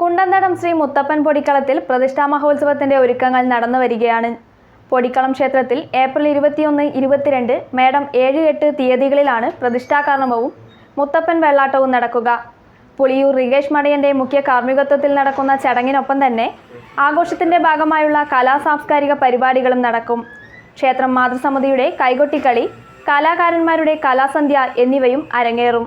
കുണ്ടന്തടം ശ്രീ മുത്തപ്പൻ പൊടിക്കളത്തിൽ പ്രതിഷ്ഠാ മഹോത്സവത്തിന്റെ ഒരുക്കങ്ങൾ നടന്നു വരികയാണ്. പൊടിക്കളം ക്ഷേത്രത്തിൽ ഏപ്രിൽ ഇരുപത്തിയൊന്ന് ഇരുപത്തിരണ്ട് മേടം ഏഴ് എട്ട് തീയതികളിലാണ് പ്രതിഷ്ഠാകർമ്മവും മുത്തപ്പൻ വെള്ളാട്ടവും നടക്കുക. പുളിയൂർ റികേഷ് മണിയന്റെ മുഖ്യ കാർമ്മികത്വത്തിൽ നടക്കുന്ന ചടങ്ങിനൊപ്പം തന്നെ ആഘോഷത്തിന്റെ ഭാഗമായുള്ള കലാ സാംസ്കാരിക പരിപാടികളും നടക്കും. ക്ഷേത്രം മാതൃസമിതിയുടെ കൈകൊട്ടിക്കളി കലാകാരന്മാരുടെ കലാസന്ധ്യ എന്നിവയും അരങ്ങേറും.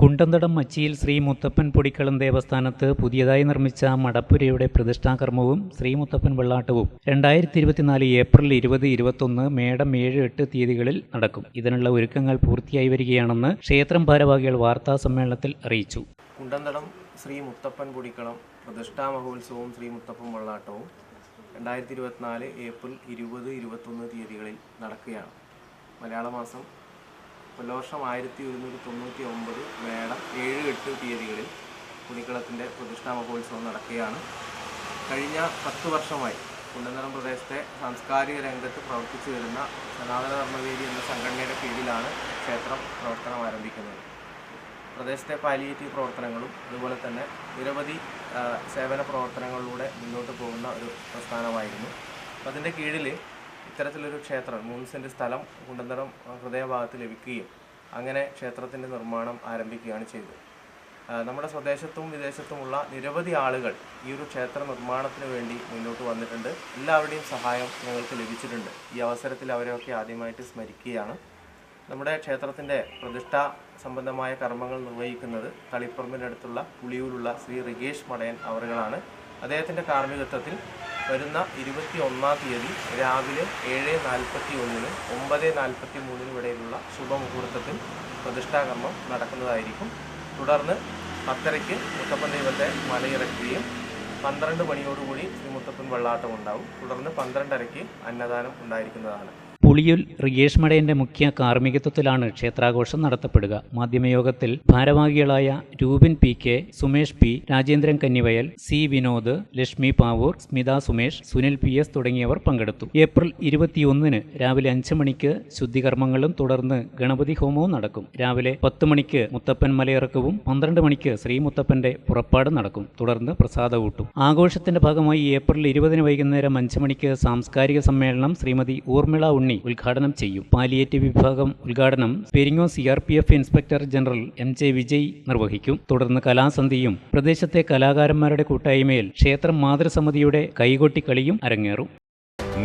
കുണ്ടന്തടം മച്ചിയിൽ ശ്രീ മുത്തപ്പൻ പൊടിക്കളം ദേവസ്ഥാനത്ത് പുതിയതായി നിർമ്മിച്ച മടപ്പുരയുടെ പ്രതിഷ്ഠാകർമ്മവും ശ്രീ മുത്തപ്പൻ വെള്ളാട്ടവും രണ്ടായിരത്തി ഇരുപത്തിനാല് ഏപ്രിൽ ഇരുപത് ഇരുപത്തൊന്ന് മേടം ഏഴ് എട്ട് തീയതികളിൽ നടക്കും. ഇതിനുള്ള ഒരുക്കങ്ങൾ പൂർത്തിയായി വരികയാണെന്ന് ക്ഷേത്രം ഭാരവാഹികൾ വാർത്താ സമ്മേളനത്തിൽ അറിയിച്ചു. കുണ്ടന്തടം ശ്രീ മുത്തപ്പൻ പൊടിക്കളം പ്രതിഷ്ഠാ മഹോത്സവവും ശ്രീ മുത്തപ്പൻ വെള്ളാട്ടവും രണ്ടായിരത്തി ഇരുപത്തിനാല് ഏപ്രിൽ ഇരുപത് ഇരുപത്തൊന്ന് തീയതികളിൽ നടക്കുകയാണ്. മലയാള മാസം കൊല്ലവർഷം ആയിരത്തി ഒരുന്നൂറ്റി തൊണ്ണൂറ്റി ഒമ്പത് മേടം ഏഴ് എട്ട് തീയതികളിൽ പൊടിക്കളത്തിന്റെ പ്രതിഷ്ഠാ മഹോത്സവം നടക്കുകയാണ്. കഴിഞ്ഞ പത്ത് വർഷമായി കുണ്ടന്തടം പ്രദേശത്തെ സാംസ്കാരിക രംഗത്ത് പ്രവർത്തിച്ചു വരുന്ന സനാതന ധർമ്മവേദി എന്ന സംഘടനയുടെ കീഴിലാണ് ക്ഷേത്രം പ്രവർത്തനം ആരംഭിക്കുന്നത്. പ്രദേശത്തെ പാലിയേറ്റീവ് പ്രവർത്തനങ്ങളും അതുപോലെ തന്നെ നിരവധി സേവന പ്രവർത്തനങ്ങളിലൂടെ മുന്നോട്ട് പോകുന്ന ഒരു പ്രസ്ഥാനമായിരുന്നു. അതിന്റെ കീഴിൽ ഇത്തരത്തിലൊരു ക്ഷേത്രം മൂന്ന് സ്ഥലം കുണ്ടന്തടം ഹൃദയഭാഗത്ത് ലഭിക്കുകയും അങ്ങനെ ക്ഷേത്രത്തിന്റെ നിർമ്മാണം ആരംഭിക്കുകയാണ് ചെയ്തത്. നമ്മുടെ സ്വദേശത്തും വിദേശത്തുമുള്ള നിരവധി ആളുകൾ ഈ ഒരു ക്ഷേത്ര നിർമ്മാണത്തിന് വേണ്ടി മുന്നോട്ട് വന്നിട്ടുണ്ട്. എല്ലാവരുടെയും സഹായം ഞങ്ങൾക്ക് ലഭിച്ചിട്ടുണ്ട്. ഈ അവസരത്തിൽ അവരെയൊക്കെ ആദ്യമായിട്ട് സ്മരിക്കുകയാണ്. നമ്മുടെ ക്ഷേത്രത്തിന്റെ പ്രതിഷ്ഠ സംബന്ധമായ കർമ്മങ്ങൾ നിർവഹിക്കുന്നത് തളിപ്പറമ്പിനടുത്തുള്ള പുളിയൂരുള്ള ശ്രീ റികേഷ് മടയൻ അവറുകളാണ്. അദ്ദേഹത്തിന്റെ കാർമ്മികത്വത്തിൽ വരുന്ന ഇരുപത്തി ഒന്നാം തീയതി രാവിലെ ഏഴ് നാൽപ്പത്തി ഒന്നിന് ഒമ്പത് നാൽപ്പത്തി മൂന്നിനും ഇടയിലുള്ള ശുഭമുഹൂർത്തത്തിൽ പ്രതിഷ്ഠാകർമ്മം നടക്കുന്നതായിരിക്കും. തുടർന്ന് പത്തരയ്ക്ക് മുത്തപ്പൻ ദൈവത്തെ മലയിറക്കുകയും പന്ത്രണ്ട് മണിയോടുകൂടി ശ്രീ മുത്തപ്പൻ വെള്ളാട്ടം ഉണ്ടാവും തുടർന്ന് പന്ത്രണ്ടരയ്ക്ക് അന്നദാനം ഉണ്ടായിരിക്കുന്നതാണ്. പുളിയുൽ റിഗേഷ് മടയന്റെ മുഖ്യ കാർമ്മികത്വത്തിലാണ് ക്ഷേത്രാഘോഷം നടത്തപ്പെടുക. മാധ്യമയോഗത്തിൽ ഭാരവാഹികളായ Rupin P K Sumesh P Rajendran Kannivayal C Vinod Lakshmi Pavoor Smitha Sumesh Sunil P S തുടങ്ങിയവർ പങ്കെടുത്തു. ഏപ്രിൽ ഇരുപത്തിയൊന്നിന് രാവിലെ അഞ്ച് മണിക്ക് ശുദ്ധികർമ്മങ്ങളും തുടർന്ന് ഗണപതി ഹോമവും നടക്കും. രാവിലെ പത്ത് മണിക്ക് മുത്തപ്പൻ മലയിറക്കവും പന്ത്രണ്ട് മണിക്ക് ശ്രീമുത്തപ്പന്റെ പുറപ്പാട് നടക്കും. തുടർന്ന് പ്രസാദകൂട്ടും ആഘോഷത്തിന്റെ ഭാഗമായി ഏപ്രിൽ ഇരുപതിന് വൈകുന്നേരം അഞ്ച് മണിക്ക് സാംസ്കാരിക സമ്മേളനം ശ്രീമതി ഊർമിള ഉണ്ണി ഉദ്ഘാടനം ചെയ്യും. പാലിയേറ്റീവ് വിഭാഗം ഉദ്ഘാടനം പെരിങ്ങോ C R P F inspector general M J Vijay നിർവഹിക്കും. തുടർന്ന് കലാസന്ധിയും പ്രദേശത്തെ കലാകാരന്മാരുടെ കൂട്ടായ്മയിൽ ക്ഷേത്രം മാതൃസമിതിയുടെ കൈകൊട്ടിക്കളിയും അരങ്ങേറും.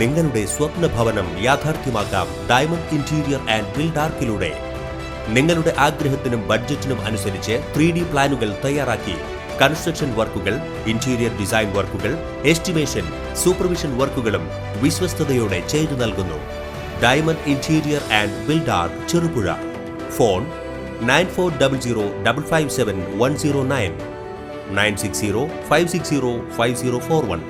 നിങ്ങളുടെ സ്വപ്ന ഭവനം യാഥാർത്ഥ്യമാക്കാം. ഡയമണ്ട് ഇന്റീരിയർ ആൻഡ് ബിൽഡാർക്കിലൂടെ നിങ്ങളുടെ ആഗ്രഹത്തിനും ബഡ്ജറ്റിനും അനുസരിച്ച് ത്രീ ഡി പ്ലാനുകൾ തയ്യാറാക്കി. കൺസ്ട്രക്ഷൻ വർക്കുകൾ ഇന്റീരിയർ ഡിസൈൻ വർക്കുകൾ എസ്റ്റിമേഷൻ സൂപ്പർവിഷൻ വർക്കുകളും വിശ്വസ്തയോടെ ചെയ്തു നൽകുന്നു. Diamond interior and Buildark Cherupuzha phone nine four double zero double five seven one zero nine nine six zero five six zero five zero four one